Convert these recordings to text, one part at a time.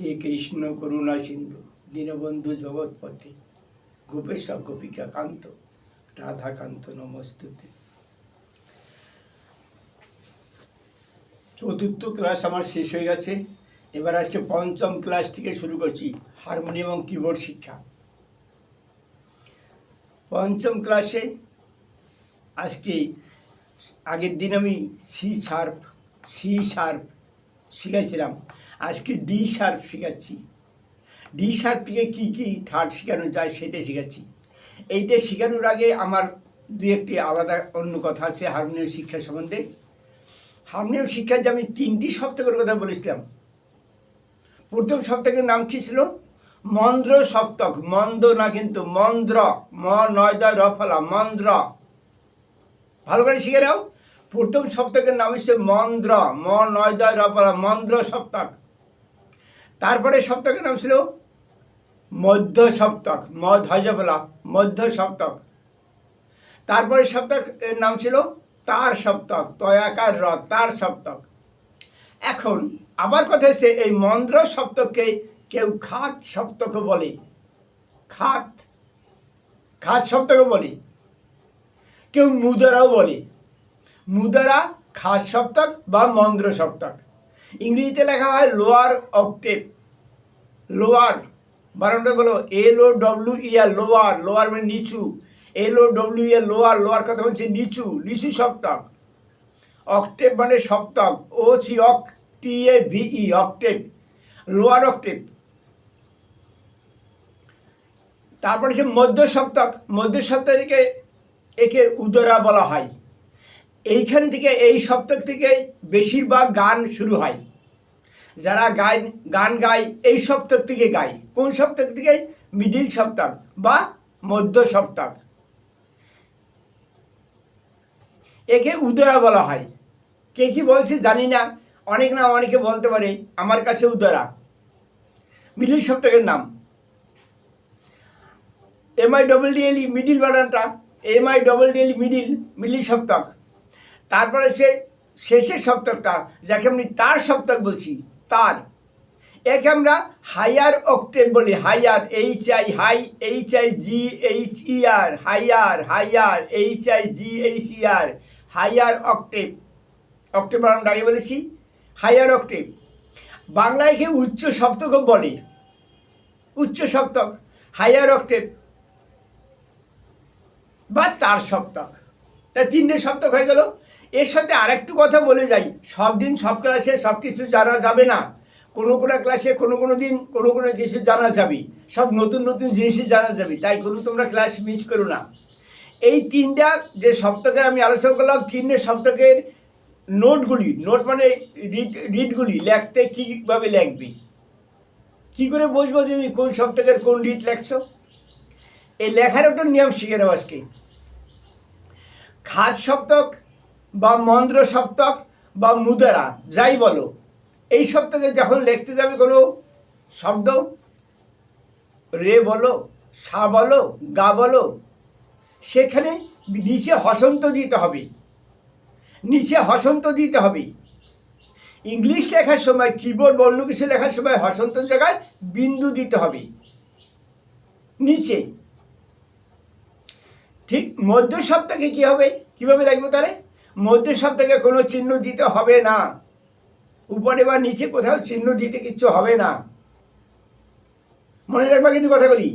হে কৃষ্ণ করুণা সিন্ধু, দীনবন্ধু জগৎপতি গোপেশ গোপিকা কান্ত রাধাকান্ত নমস্তুতে। চতুর্থ ক্লাস আমার শেষ হয়ে গেছে। এবার আজকে পঞ্চম ক্লাস থেকে শুরু করছি, হারমোনিয়াম এবং কিবোর্ড শিক্ষা। পঞ্চম ক্লাসে আজকে আগের দিন আমি সি শার্প সি শার্প শিখেছিলাম আজকে ডি শার্প শেখাচ্ছি। ডি শার্প থেকে কী কী থার্ড শেখানো যায় সেটা শেখাচ্ছি। এইটা শেখানোর আগে আমার দু একটি আলাদা অন্য কথা আছে হারমোনিয়াম শিক্ষা সম্বন্ধে। হারমোনিয়াম শিক্ষার যে আমি তিনটি সপ্তাহের কথা বলেছিলাম। প্রথম সপ্তাহের নাম কী ছিল? মন্দ্র সপ্তক। মন্দ না কিন্তু মন্দ্র। ম নয় দয় রফলা মন্দ্র। ভালো করে শিখে নাও। প্রথম সপ্তকের নাম হচ্ছে মন্দ্র। ম নয় দয় রফলা মন্দ্র সপ্তক। তারপরে সপ্তকের নাম ছিল মধ্য সপ্তক ম ধ্বজবলা মধ্য সপ্তক। তারপরে সপ্তক নাম ছিল তার সপ্তক, তয়াকার র তার সপ্তক। এখন, আবার কথা হচ্ছে এই মন্দ্র সপ্তককে কেউ খাত সপ্তকও বলে। খাত খাত সপ্তক বলে। কেউ মুদারাও বলে। মুদারা, খাত সপ্তক বা মন্দ্র সপ্তক। ইংরেজিতে লেখা হয় লোয়ার অক্টেভ লোয়ার বারণটা বলো L O W E R lower lower মানে নিচু। L O W E R lower lower কথা হচ্ছে নিচু নিচু সপ্তক। অক্টেভ মানে সপ্তক ও সি অক T A V E octave lower octave তারপরে সে মধ্য সপ্তক, মধ্য সপ্তাহকে একে উদরা বলা হয়। এইখান থেকে, এই সপ্তক থেকে বেশিরভাগ গান শুরু হয়। যারা গায়, গান গায়, এই সপ্তক থেকে গায়। কোন সপ্তক থেকে? মিডিল সপ্তক বা মধ্য সপ্তক একে উদরা বলা হয়। কে কি বলছে জানি না। অনেক নাম অনেকে বলতে পারে, আমার কাছে উদরা। মিডিল সপ্তকের নাম। M I double D L middle বানানটা। M I double D L middle middle Saptak তারপরে সে শেষের সপ্তকটা যাকে আমি তার সপ্তক বলছি, তার। একে আমরা হায়ার অক্টেভ বলি, higher H I high H I G H R higher higher H I G H R higher octave. Octave আমরা আগে বলেছি, হায়ার অক্টেভ। বাংলায় কে উচ্চ সপ্তকও বলে। উচ্চ সপ্তক হায়ার অক্টেভ বা তার সপ্তক তা তিনটে সপ্তক হয়ে গেল। এর সাথে আরেকটু কথা বলে যাই। সব দিন, সব ক্লাসে সব কিছু জানা যাবে না। কোনো কোনো ক্লাসে কোনো কোনো দিন, কোনো কোনো কিছু জানা যাবে। সব নতুন নতুন জিনিসই জানা যাবে। তাই কোনো তোমরা ক্লাস মিস করো না। এই তিনটা যে সপ্তকের আমি আলোচনা করলাম, তিনটে সপ্তকের নোটগুলি, নোট মানে রিড রিডগুলি লেখতে কীভাবে লিখবে? কী করে বুঝব তুমি কোন সপ্তকের কোন রিড লেখছো? এই লেখার একটা নিয়ম শিখে নেব আজকে। খাদ সপ্তক বা মন্দ্র সপ্তক বা মুদারা, যাই বলো, এই সপ্তকে যখন লিখতে যাবে কোনো শব্দ, রে বলো, সা বলো, গা বলো, সেখানে নিচে হসন্ত দিতে হবে। নিচে হসন্ত দিতে হবে। ইংলিশ লেখার সময়, কিবোর্ড বা অন্য কিছু লেখার সময় হসন্ত জায়গায় বিন্দু দিতে হবে। নিচে ঠিক মধ্য সপ্তাহে কি হবে? কীভাবে লাগবে তাহলে? মধ্য সপ্তাহে কোনো চিহ্ন দিতে হবে না। উপরে বা নিচে কোথাও চিহ্ন দিতে কিচ্ছু হবে না। মনে রাখবা কিন্তু কথাগুলি।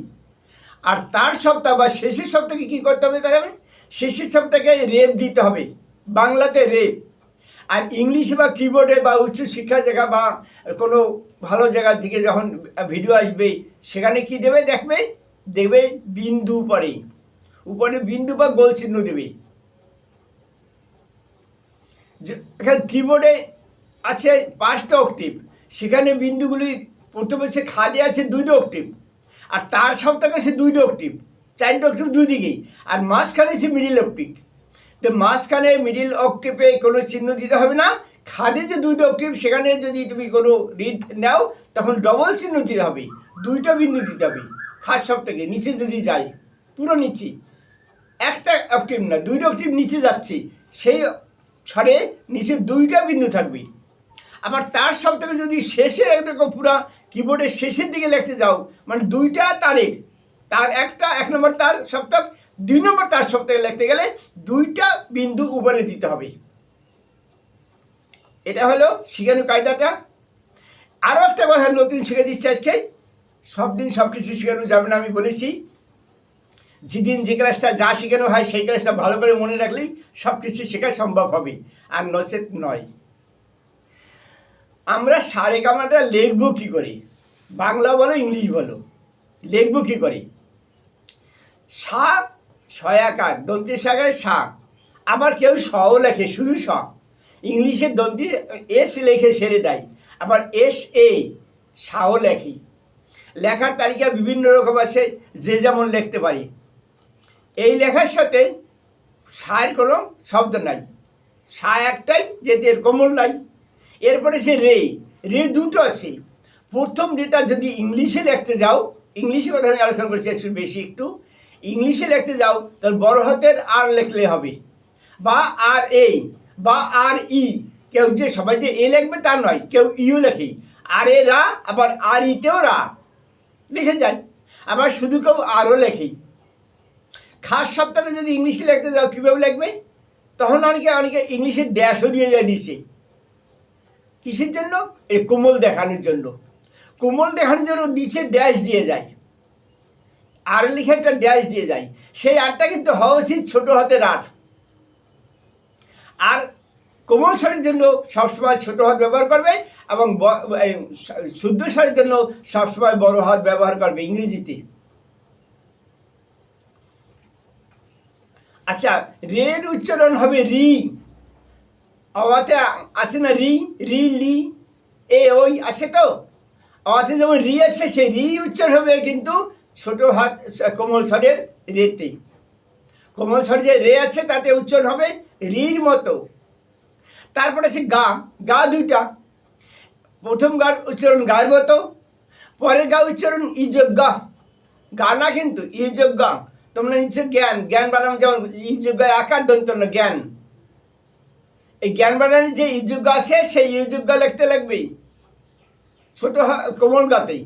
আর তার সপ্তাহ বা শেষের সপ্তাহে কি করতে হবে তাহলে? শেষের সপ্তাহে রেপ দিতে হবে। বাংলাতে রেপ। আর ইংলিশে বা কিবোর্ডে বা উচ্চ শিক্ষা জায়গা বা কোনো ভালো জায়গা থেকে যখন ভিডিও আসবে, সেখানে কি দেবে? দেখবে? দেবে বিন্দু উপরে। উপরে বিন্দু বা গোল চিহ্ন দেবে। কিবোর্ডে আছে পাঁচটা অক্টিভ সেখানে বিন্দুগুলি প্রথমে সে খালি আছে দুইটা অক্টিভ আর তার সব সপ্তাহে সে দুইটা অক্টিভ চারটে অক্টিভ দুই দিকেই আর মাঝখানে সে মিডিল অক্টিভ তো মাঝখানে মিডিল অক্টিভে কোনো চিহ্ন দিতে হবে না। খাদে যে দুইটা অক্টিভ সেখানে যদি তুমি কোনো রিড নাও, তখন ডবল চিহ্ন দিতে হবে। দুইটা বিন্দু দিতে হবে। খাস সপ্তাহে নিচে যদি যায় পুরো নিচে। একটা অক্টিভ না, দুইটা অক্টিভ নিচে যাচ্ছে, সেই ছড়ে নিচে দুইটা বিন্দু থাকবে। আবার তার সব থেকে যদি শেষে একদম পুরা কিবোর্ডের শেষের দিকে লিখতে যাও মানে দুইটা তারের, তার একটা এক নম্বর তার সপ্তক দুই নম্বর তার সপ্তকে লিখতে গেলে দুইটা বিন্দু উপরে দিতে হবে। এটা হলো শিখানো কায়দাটা। আরও একটা কথা নতুন শিখে দিচ্ছি আজকে। সব দিন সব কিছু শেখানো যাবে না আমি বলেছি। যেদিন যে ক্লাসটা যা শেখানো হয়, সেই ক্লাসটা ভালো করে মনে রাখলেই সব কিছু শেখা সম্ভব হবে। আর নচেত নয়। আমরা সারে কামাটা লিখব কী করে? বাংলা বলো, ইংলিশ বলো। লিখব কী করে? সা ছয়াকার দন্তি সাগরে সা আবার কেউ সও লেখে, শুধু স। ইংলিশে দন্তি, এস লেখে সেরে দেয়। আবার এস এ সাও লেখে। লেখার তালিকা বিভিন্ন রকম আছে, যে যেমন লিখতে পারি। এই লেখার সাথে সায়ের কোনো শব্দ নাই। সা একটাই যেতে এর কোমল নাই। এরপরে সে রে। রে দুটো আছে। প্রথম রেটা যদি ইংলিশে লিখতে যাও, ইংলিশে কথা আমি আলোচনা করছি বেশি একটু। ইংলিশে লিখতে যাও, তাহলে বড় হাতের আর লিখলে হবে। বা আর এ, বা আর ই। কেউ যে সবাই যে এ লিখবে তা নয়, কেউ ইও লেখে। আর এ রা, আবার আর ইতেও রা। লিখে যায়। আবার শুধু কেউ আরও লেখে। খাস সপ্তাহে যদি ইংলিশে লিখতে যাও, কীভাবে লিখবে? তখন অনেকে অনেকে ইংলিশে ড্যাশও দিয়ে যায় নিচে। কিসের জন্য? এই কোমল দেখানোর জন্য। কোমল দেখানোর জন্য নিচে ড্যাশ দিয়ে যায়। আর লিখে একটা ড্যাশ দিয়ে যায়। সেই আরটা কিন্তু হওয়া উচিত ছোট হাতের আর আর কোমল স্বরের জন্য সবসময় ছোট হাত ব্যবহার করবে এবং শুদ্ধ স্বরের জন্য সবসময় বড় হাত ব্যবহার করবে ইংরেজিতে। আচ্ছা রের উচ্চারণ হবে রি। অবাতে আসে না রি রি, লি, এ, ওই আসে তো? অবাতে যেমন রি আছে সেই রি উচ্চারণ হবে কিন্তু ছোট হাত, কোমল স্বরের রেতে। কোমল স্বর যে রে আছে তাতে উচ্চারণ হবে রির মতো। তারপরে সে গা গা দুইটা। প্রথম গার উচ্চারণ গার মতো, পরের গা উচ্চারণ ইযোগ্যা গা না কিন্তু ইযোগ্যা তোমরা নিশ্চয় জ্ঞান। জ্ঞান বানানো যেমন ইযোগ্যায় আকার দন্ত জ্ঞান। এই জ্ঞান বানানোর যে ইযোগ্য আছে, সেই ইযোগ্য লিখতে লাগবে। ছোট কোমল গাতেই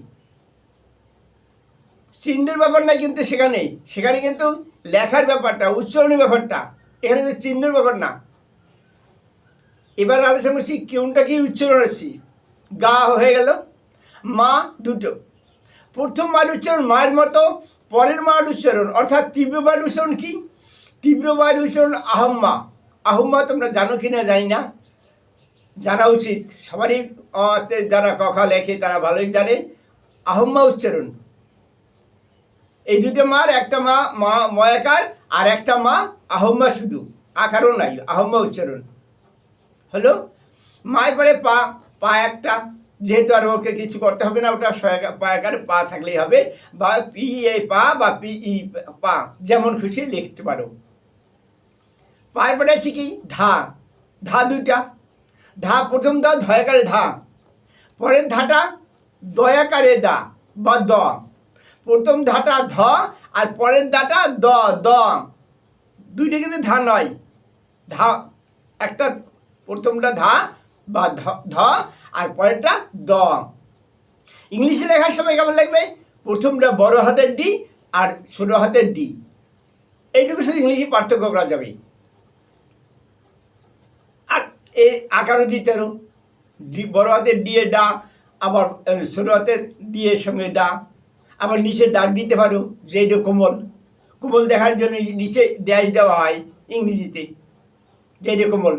চিহ্নের ব্যাপার নাই কিন্তু সেখানে। সেখানে কিন্তু লেখার ব্যাপারটা, উচ্চারণের ব্যাপারটা, এখানে কিন্তু চিহ্নের ব্যাপার না। এবার আলোচনা করছি, কোনটা কি উচ্চারণ আসছি গা হয়ে গেল, মা দুটো। প্রথম মার উচ্চারণ, মায়ের মতো পরের মার উচ্চারণ, অর্থাৎ তীব্র মার উচ্চারণ কি? তীব্র মার উচ্চারণ আহম্মা। আহম্মা তোমরা জানো কি না জানি না। জানা উচিত। সবারই যারা কখা লেখে তারা ভালোই জানে। আহম্মা উচ্চারণ। এই দুটো মার একটা মা মা ময়াকার আর একটা মা, আহম্মা শুধু। আকারও নাই, আহম্মা উচ্চারণ। হলো? মায়ের পরে পা পা একটা যেহেতু আর ওকে কিছু করতে হবে না, ওটা সহায়ক- পা থাকলেই হবে, বা পি এ পা বা পি ই পা, যেমন খুশি লিখতে পারো। পায়ের পরে আছে কি? ধা ধা দুইটা। ধা প্রথম দা ধয়াকারে ধা। পরের ধাটা দয়াকারে দা বা দ। প্রথম ধাটা ধ আর পরের দাটা দ দ। দুইটা কিন্তু ধা নয়। ধা, একটা প্রথমটা ধা বা ধ আর পরেরটা দ। ইংলিশে লেখার সময় কেমন লাগবে? প্রথমটা বড় হাতের ডি আর ছোট হাতের ডি। এইটুকু শুধু ইংলিশে পার্থক্য করা যাবে। আর এ আকারও দিতে পারো ডি, বড় হাতের দিয়ে ডা, আবার ছোট হাতের দিয়ে সঙ্গে ডা। আবার নিচে দাগ দিতে পারো, যে এটা কোমল। কোমল দেখার জন্য নিচে ড্যাশ দেওয়া হয় ইংরেজিতে। যে এটা কোমল।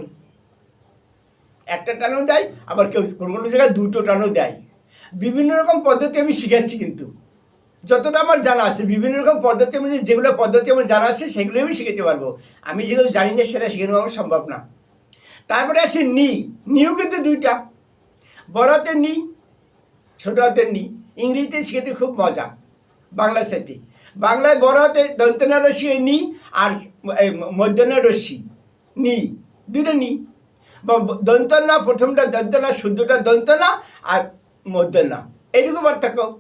একটা টানও দেয়, আবার কেউ কোনো কোনো জায়গায় দুটো টানও দেয়। বিভিন্ন রকম পদ্ধতি আমি শিখাচ্ছি কিন্তু। যতটা আমার জানা আছে, বিভিন্ন রকম পদ্ধতি মধ্যে যেগুলো পদ্ধতি আমার জানা আছে সেগুলো আমি শিখাতে পারব। আমি যেগুলো জানি না, সেটা শেখানো আমার সম্ভব না। তারপরে আসে নি। নিও কিন্তু দুইটা। বড় হাতের নি, ছোট হাতের নি। ইংরেজিতে শিখাতে খুব মজা বাংলার সাথে বাংলায় বড় হাতে দন্তনা রশ্মি নি, আর মধ্যনা রশ্মি। নি, দুটো নি। দন্তনা, প্রথমটা দন্তনা, শুদ্ধটা দন্তনা আর মধ্যনা। এইটুকু পার্থক্য।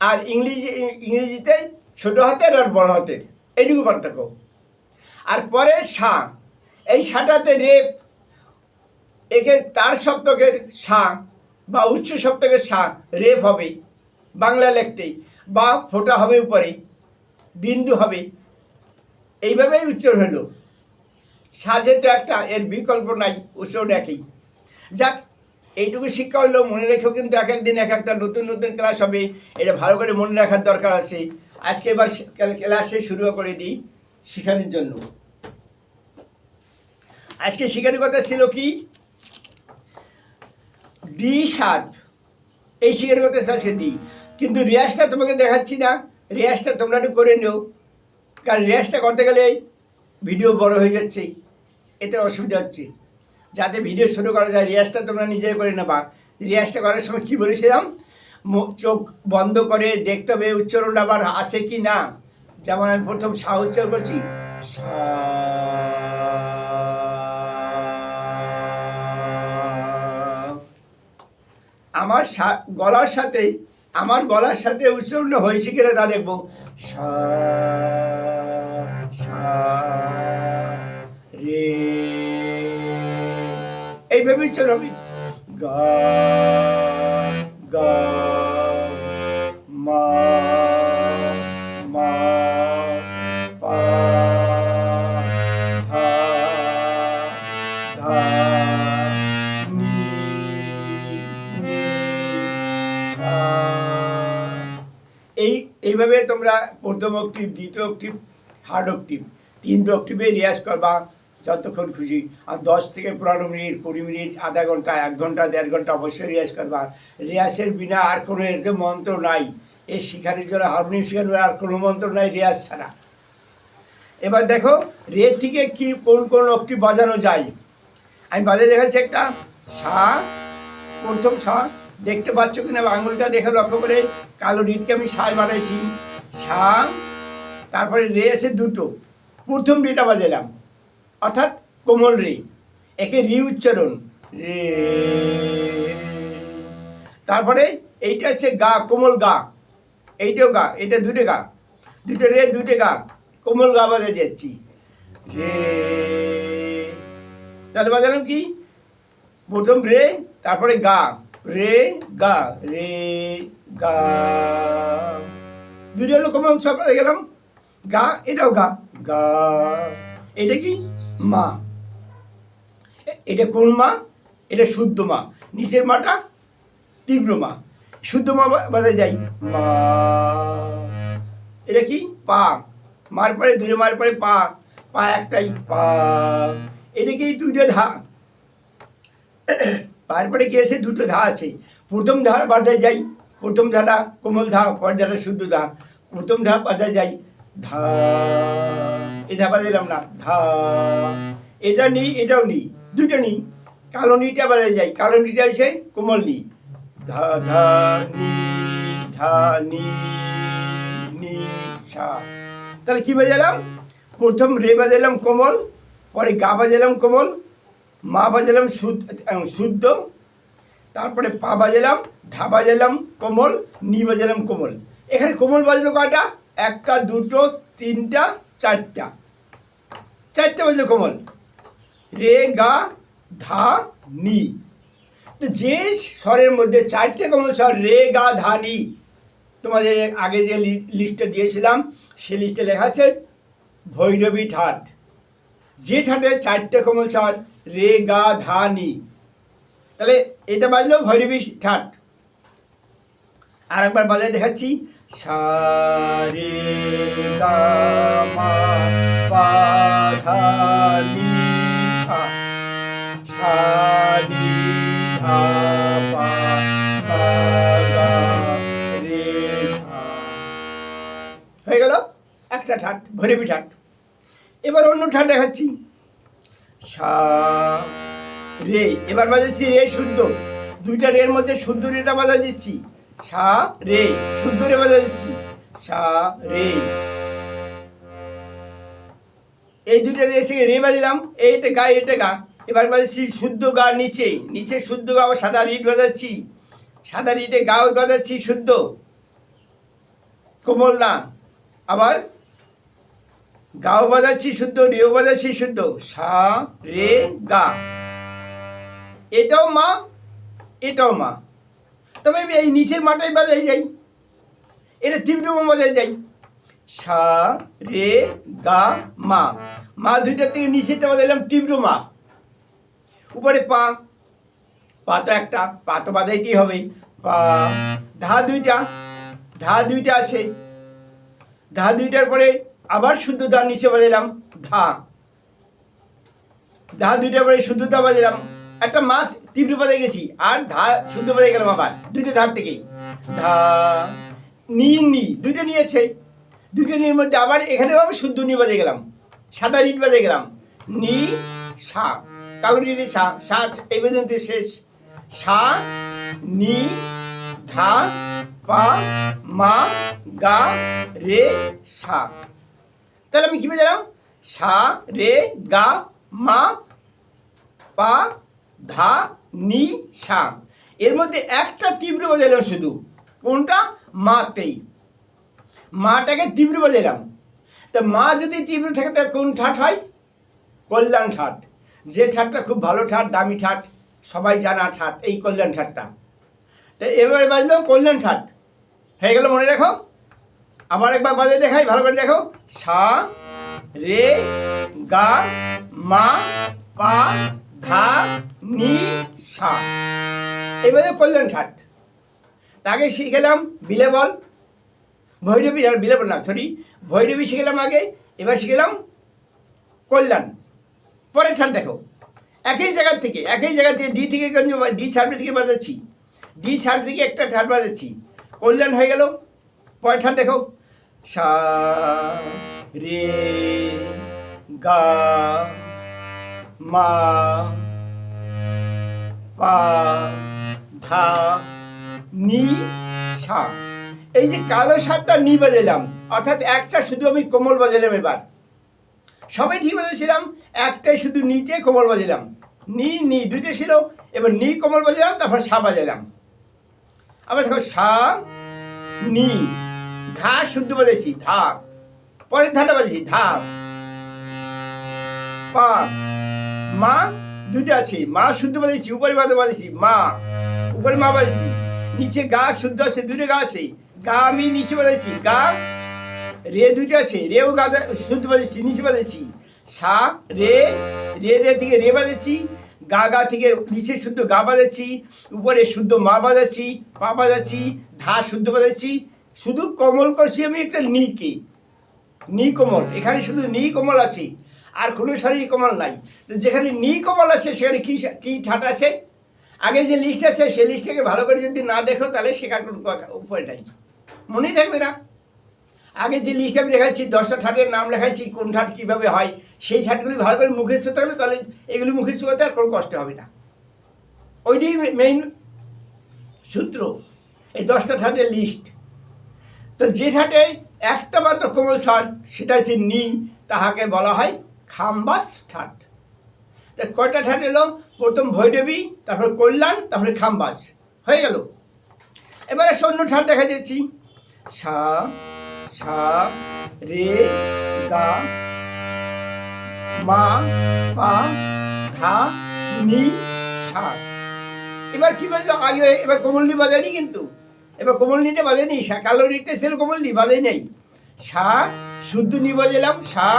আর ইংরেজি ইংরেজিতে ছোট হাতের আর বড় হাতের। এইটুকু পার্থক্য। আর পরে সা। এই সাটাতে রেপ। একে তার সপ্তকের সা বা উচ্চ সপ্তকের সা রেপ হবে বাংলা লিখতে বা ফোটা হবে উপরে বিন্দু হবে। এইভাবেই উচ্চারণ হলো। সাজে তো একটা, এর বিকল্প নাই উচ্চারণ একই। যাক, এইটুকু শিক্ষা হলো মনে রেখেও কিন্তু এক একদিন এক একটা নতুন নতুন ক্লাস হবে, এটা ভালো করে মনে রাখার দরকার আছে। আজকে এবার ক্লাসে শুরু করে দিই শেখানোর জন্য। আজকে শেখানোর কথা ছিল কি? D sharp. এই শেখানোর কথা আজকে দিই কিন্তু রেয়াজটা তোমাকে দেখাচ্ছি না, রেয়াজটা তোমরা একটু করে নিও। কারণ রেয়াজটা করতে গেলে ভিডিও বড় হয়ে যাচ্ছে। এতে অসুবিধা হচ্ছে। যাতে ভিডিও শুরু করা যায় রেয়াজটা তোমরা নিজের করে নেবা। রিয়াজটা করার সময় কি বলেছিলাম? চোখ বন্ধ করে দেখতে হবে উচ্চারণ আবার আসে কি না। যেমন আমি প্রথম সা উচ্চারণ করছি আমার গলার সাথে, আমার গলার সাথে উচ্চারণ হয়েছে কিনা তা দেখব। সা। সা রে এইভাবে উচ্চারণ হবে গা, মা মা, পা এই, এইভাবে তোমরা প্রথম অক্টিভ, দ্বিতীয় অক্টিভ থার্ড অক্টিভ, তিনটে অক্টিভে রিয়াজ করবা। যতক্ষণ খুশি। আর দশ থেকে পনেরো মিনিট, কুড়ি মিনিট, আধা ঘণ্টা, এক ঘণ্টা, দেড় ঘণ্টা অবশ্যই রিয়াজ করবা। রিয়াজের বিনা আর কোনো এরকম মন্ত্র নাই। এই শিখানোর জন্য হারমোনিয়াম শেখানোর আর কোনো মন্ত্র নাই রিয়াজ ছাড়া। এবার দেখো রে থেকে কি, কোন কোন অক্টিভ বাজানো যায়? আমি বাজে দেখাচ্ছি একটা। সা, প্রথম সা, দেখতে পাচ্ছ কিনা? আঙুলটা দেখে লক্ষ্য করে কালো রিটকে আমি সাজ বানাইছি। সা, তারপরে রে আছে দুটো। প্রথম রেটা বাজালাম অর্থাৎ কোমল রে, একে রি উচ্চারণ, রে। তারপরে এইটা হচ্ছে গা, কোমল গা। এইটাও গা, এটা দুটো গা। দুটো রে, দুটো গা। কোমল গা বাজাই যাচ্ছি। রে। তাহলে বাজালাম কি? প্রথম রে, তারপরে গা। রে গা রে, গা। দুটো হলো কোমল, সব গেলাম। গা, এটাও গা। গা। এটা কি? মা। এটা কোন মা? এটা শুদ্ধ মা। নিচের মাটা তীব্র মা। শুদ্ধ মা বাজায় যাই। মা। এটা কি? পা। মার পরে দূরে মার পরে পা। পা একটাই। পা। এটা কি দুইটা ধা? পায়ের তারপরে কি আছে? দুটো ধা আছে। প্রথম ধা বাজায় যাই। প্রথম ধাটা কোমল ধা, পরের ধাটা শুদ্ধ ধা। প্রথম ধা বাজায় যাই। ধা। এ ধা বাজাইলাম না। ধা। এটা নি এটাও নি দুটো নি কালো নিটা বাজায় যাই। কালো নিটা হচ্ছে কোমল নি। ধা ধা, নি ধা, নি নি, সা। তাহলে কি বাজালাম? প্রথম রে বাজালাম কোমল, পরে গা বাজালাম কোমল, মা বাজালাম শুদ্ধ, তারপরে পা বাজালাম, ধা বাজালাম কোমল, নি বাজালাম কোমল। এখানে কোমল বাজলো কয়টা? একটা, দুটো, তিনটা চারটা। চারটা বাজলো কোমল। রে, গা, ধা, নি। যে স্বরের মধ্যে চারটে কোমল স্বর, রে, গা, ধা, নি, তোমাদের আগে যে লিস্টটা দিয়েছিলাম সে লিস্টে লেখা আছে, ভৈরবী ঠাট। যে ঠাটে চারটে কোমল স্বর, রে, গা, ধা, নি। তাহলে এটা বাজলো ভৈরবী ঠাট। আর একবার বাজায় দেখাচ্ছি সা রে গা মা পা ধা নি সা সা নি ধা পা পা গা রে হয়ে গেল? একটা ঠাট, ভৈরবী ঠাট। এবার অন্য ঠাট দেখাচ্ছি। সা, রে, এবার বাজাচ্ছি রে শুদ্ধ। দুইটা রের মধ্যে শুদ্ধ রেটা বাজা দিচ্ছি। সা, রে। শুদ্ধ রে বাজা দিচ্ছি। সা, রে। এই দুইটা রে এসে রে বাজলাম এইটা গা এটা গা। এবার বাজাচ্ছি শুদ্ধ গা নিচে। নিচে শুদ্ধ গা আবার সাদা রিট বাজাচ্ছি। সাদা রিটে গাও বাজাচ্ছি শুদ্ধ। কোমল না। আবার গাও বাজাচ্ছি শুদ্ধ, রেও বাজাচ্ছি শুদ্ধ। সা, রে, গা। এটাও মা এটাও মা। তবে এই নিচের মাটাই বাজাই যাই। এটা তীব্র মা বাজাই যাই। সা, রে, গা, মা। মা দুইটার থেকে নিচেরটা বাজাইলাম তীব্র মা। উপরে পা। পা তো একটা, পা তো বাজাইতেই হবে। পা, ধা দুইটা ধা দুইটা আছে। ধা দুইটার পরে আবার শুদ্ধ ধা নিচে বাজাইলাম, ধা। ধা দুইটার পরে শুদ্ধ ধা বাজাইলাম। একটা মা তীব্র বাজাই গেছি, আর ধা শুদ্ধ বাজাই গেলাম আবার, দুইটা ধার থেকেই। ধা, নি নি, দুইটা নিয়েছে দুইটা নির মধ্যে আবার এখানেও আমি শুদ্ধ নি বাজে গেলাম। সাদা রিট বাজে গেলাম। নি, সা, কালো রিটে সা সা এই পর্যন্ত শেষ। সা, নি, ধা, পা, মা, গা, রে, সা। তাহলে আমি কি বাজালাম সা, রে, গা, মা, পা ধা, নি সা এর মধ্যে একটা তীব্র বাজালাম শুধু। কোনটা? মাতেই। মাটাকে তীব্র বাজালাম তা মা যদি তীব্র থাকে, তাহলে কোন ঠাট হয়? কল্যাণ ঠাট। যে ঠাটটা খুব ভালো ঠাট, দামি ঠাট, সবাই জানা ঠাট, এই কল্যাণ ঠাটটা। তা এবারে বাজলো কল্যাণ ঠাট। হয়ে গেল মনে রাখো। আবার একবার বাজে দেখাই, ভালো করে দেখো। সা, রে, গা, মা, পা ধা নি, সা। এবারে কল্যাণ ঠাট। তাকে শিখেলাম বিলে বল, ভৈরবী, আর বিলে বল না সরি ভৈরবী শিখেলাম আগে, এবার শিখেলাম কল্যাণ। পরের ঠাট দেখো। একই জায়গার থেকে, একই জায়গা থেকে ডি থেকে ডি ছাড়বে থেকে বাজাচ্ছি? ডি ছাড় থেকে একটা ঠাট বাজাচ্ছি। কল্যাণ হয়ে গেল। পরের ঠাট দেখো। সা, রে, গা মা, পা, ধা, নি, সা। এই যে কালো সাতটা নি বাজালাম, অর্থাৎ একটা শুধু আমি কোমল বাজালাম এবার। সবাই ঠিক বাজাছিলাম একটাই শুধু নিতে কোমল বাজালাম। নি নি, দুইটা ছিল, এবার নি কোমল বাজালাম, তারপর সা বাজালাম। আবার দেখো, সা, নি, ঘা শুদ্ধ বাজাইছি, ধা। পরের ধাটা বাজাইছি, ধা। পা মা, দুইটা আছে। মা শুদ্ধ বাজাইছি উপরে বাজে বাজাইছি মা, উপরে মা বাজাইছি নিচে গা শুদ্ধ আছে দুটো গা আছে। গা আমি নিচে বাজাইছি গা, রে দুইটা আছে। রেও গা শুদ্ধ বাজাইছি নিচে বাজাইছি সা, রে রে রে থেকে রে বাজাচ্ছি গা গা থেকে নিচে শুদ্ধ গা বাজাচ্ছি উপরে শুদ্ধ মা বাজাচ্ছি পা বাজাচ্ছি ধা শুদ্ধ বাজাচ্ছি শুধু কমল করছি আমি একটা নিকে নি কমল, এখানে শুধু নি কমল আছে। আর কোনো শরীর কমল নাই। যেখানে নি কমল আছে, সেখানে কি কি ঠাট আছে? আগে যে লিস্ট আছে, সেই লিস্টটাকে ভালো করে যদি না দেখো, তাহলে কা- উপায় নাই। মনেই থাকবে না। আগে যে লিস্ট আমি দেখাচ্ছি, দশটা ঠাটের নাম লেখাচ্ছি কোন ঠাট কীভাবে হয়, সেই ঠাটগুলি ভালো করে মুখস্থ থাকলে তাহলে এগুলি মুখস্থ করতে আর কোনো কষ্ট হবে না। ওইটাই মেইন সূত্র, এই দশটা ঠাটের লিস্ট তো যে ঠাটে একটা মাত্র কোমল ছাড় সেটা হচ্ছে নি, তাহাকে বলা হয় খাম্বাস ঠাট। তা কয়টা ঠাট এলো? প্রথম ভৈরবী, তারপর কল্যাণ, তারপরে খাম্বাস। হয়ে গেল। এবারে সৈন্য ঠাট দেখা যাচ্ছি সা সা, রে, গা, মা, পা ধা নি, সা। এবার কি বলছো আগে এবার কোমলনি বাজায়নি কিন্তু। এবার কোমলনিটা বাজায়নি। সা কালো নিতে ছিল কোমলনি বাজাই নাই। সা, শুদ্ধ নি বাজালাম। সা,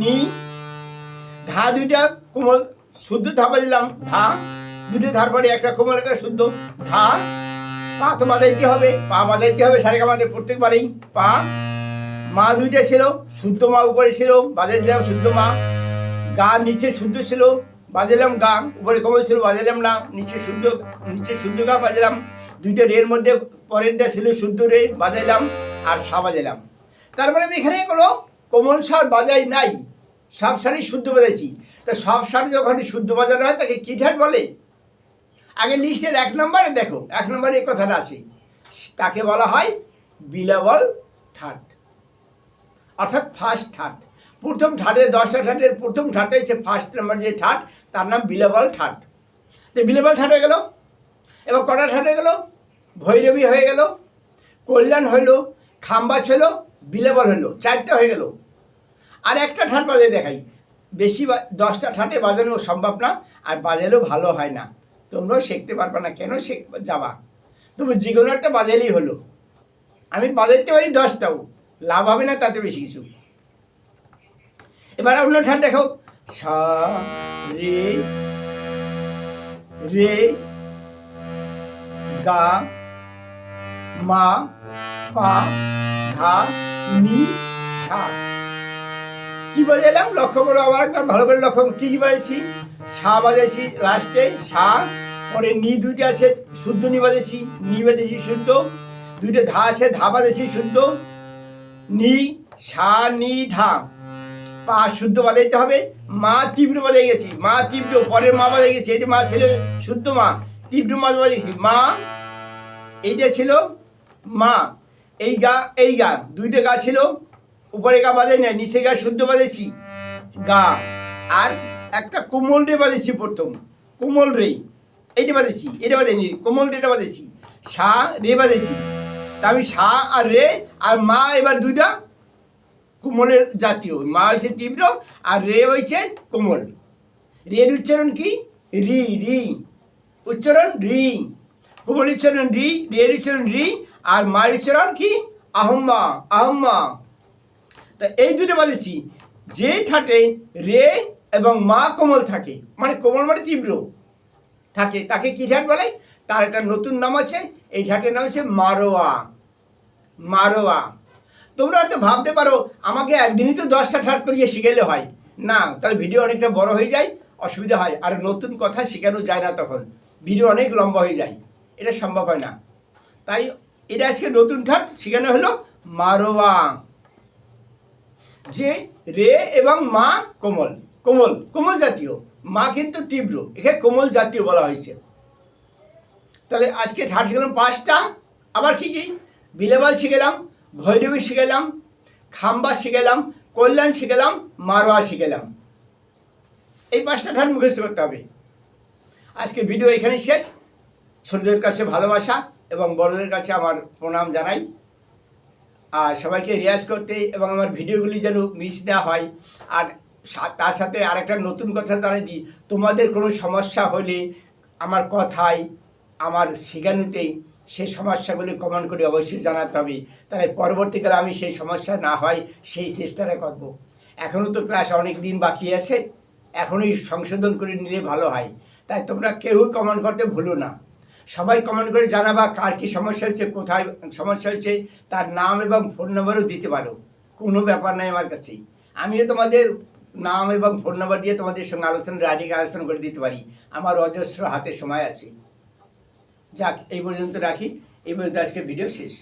নি ধা দুইটা কোমল, শুদ্ধ ধা বাজালাম ধা। দুটো ধার পরে একটা কোমল, একটা শুদ্ধ। ধা। পা তো বাজাইতে হবে? পা বাজাইতে হবে? সারেগা আমাদের প্রত্যেকবারেই পা। মা দুইটা ছিল, শুদ্ধ মা উপরে ছিল বাজাই দিলাম শুদ্ধ মা। গা নিচে শুদ্ধ ছিল বাজালাম গা উপরে কমল ছিল বাজালাম না। নিচে শুদ্ধ নিচে শুদ্ধ গা বাজালাম দুইটা রের মধ্যে পরেরটা ছিল শুদ্ধ রে বাজাইলাম আর সা বাজাইলাম তারপরে আমি এখানে কোনো কোমল সার বাজাই নাই। সব সারই শুদ্ধ বাজাইছি। তা সব সার যখন শুদ্ধ বাজানো হয়, তাকে কি ঠাট বলে? আগে লিস্টের এক নম্বরে দেখো, এক নম্বরে এই কথাটা আসে তাকে বলা হয় বিলাবল ঠাট। অর্থাৎ ফার্স্ট ঠাট। প্রথম ঠাটে, দশটা ঠাটের প্রথম ঠাটে সে ফার্স্ট নাম্বার যে ঠাট, তার নাম বিলাবল ঠাট। তো বিলাবল ঠাট হয়ে গেল। এবার কটা ঠাট হয়ে গেল? ভৈরবী হয়ে গেল, কল্যাণ হইল খাম্বাস হইল, বিলাবল হইল। চারটে হয়ে গেল। আর একটা ঠাট বাজে দেখাই। বেশি দশটা ঠাটে বাজানো সম্ভব না, আর বাজালেও ভালো হয় না। তোমরাও শিখতে পারবে না কেন শিখ যাবা। তবু যে কোনো একটা বাজালেই হলো। আমি বাজাইতে পারি দশটাও। লাভ হবে না তাতে বেশি কিছু। এবার অন্য ঠান দেখো। সা, রে রে, গা, মা, পা ধা নি, সা। কি বাজাইলাম লক্ষ্য করো আবার একবার ভালো করে লক্ষ্য। কি বাজাইছি সা বাজাইছি লাস্টে, সা, পরে নি দুইটা আছে শুদ্ধ, নি বাজাইছি নি বাজাইছি শুদ্ধ, দুইটা ধা আছে, ধা বাজাইছি শুদ্ধ, নি, সা, নি, ধা পা শুদ্ধ বাজাইতে হবে, মা তীব্র বাজাই গেছি, মা তীব্র পরের মা বাজাই গেছি, এটা মা ছেলে শুদ্ধ মা, তীব্র মা বাজাইছি, মা, এইটা ছিল মা, এই গা এই গা, দুইটা গা ছিল উপরে গা বাজাই না নিচে গা শুদ্ধ বাজাইছি গা, আর একটা কোমল রে বাজাইছি প্রথম। কোমল রে, এইটা বাজাইছি এটা বাজাইনি কোমল রেটা বাজাইছি সা রে বাজাইছি তা আমি সা আর রে আর মা এবার দুইটা কোমলের জাতীয়। মা হয়েছে তীব্র আর রে হয়েছে কোমল। রের উচ্চারণ কি? রি রি। উচ্চারণ রি। কোমল উচ্চারণ রি, রের উচ্চারণ রি, আর মার উচ্চারণ কি? আহম্মা আহম্মা। তা এই দুটো বাজেছি যে ঠাটে রে এবং মা কোমল থাকে মানে কোমল মানে তীব্র থাকে, তাকে কি ঠাট বলে? তার একটা নতুন নাম আছে, এই ঠাটের নাম হচ্ছে মারোয়া মারোয়া। তোমরা হয়তো ভাবতে পারো, আমাকে একদিনই তো দশটা ঠাট করিয়ে শিখাইলে হয়। না, তাহলে ভিডিও অনেকটা বড় হয়ে যায়, অসুবিধা হয়, আর নতুন কথা শেখানো যায় না তখন। ভিডিও অনেক লম্বা হয়ে যায়, এটা সম্ভব হয় না। তাই এটা আজকে নতুন ঠাট শেখানো হলো মারোয়া। যে রে এবং মা কোমল কোমল কোমল জাতীয়। মা কিন্তু তীব্র এখানে কোমল জাতীয় বলা হয়েছে। তাহলে আজকে ঠাট শিখলাম পাঁচটা, আবার কি কি? বিলেবাল শিখেলাম, ভৈরবী শিখেলাম, খাম্বা শিখেলাম, কল্যাণ শিখেলাম, মারোয়া শিখেলাম। এই পাঁচটা ঠাট মুখস্থ করতে হবে। আজকে ভিডিও এখানেই শেষ। ছোটদের কাছে ভালোবাসা এবং বড়দের কাছে আমার প্রণাম জানাই। আর সবাইকে রিয়াজ করতে এবং আমার ভিডিওগুলি যেন মিস না হয়। আর তার সাথে আরেকটা নতুন কথা জানাই দিই, তোমাদের কোনো সমস্যা হলে আমার কথায়, আমার শেখানোতেই সেই সমস্যাগুলি কমেন্ট করে অবশ্যই জানাতে হবে। তাহলে পরবর্তীকালে আমি সেই সমস্যা না হয়, সেই চেষ্টাটা করব। এখনও তো ক্লাস অনেক দিন বাকি আছে, এখনই সংশোধন করে নিলে ভালো হয়। তাই তোমরা কেউ কমেন্ট করতে ভুলো না। সবাই কমেন্ট করে জানাবা কার কি সমস্যা হচ্ছে কোথায় সমস্যা হচ্ছে তার নাম এবং ফোন নম্বরও দিতে পারো। কোনো ব্যাপার নাই আমার কাছে। আমিও তোমাদের নাম এবং ফোন নম্বর দিয়ে তোমাদের সঙ্গে আলোচনা রাডিকে আলোচনা করে দিতে পারি। আমার অজস্র হাতে সময় আছে। যাক, এই পর্যন্ত রাখি। এই পর্যন্ত আজকে ভিডিও শেষ।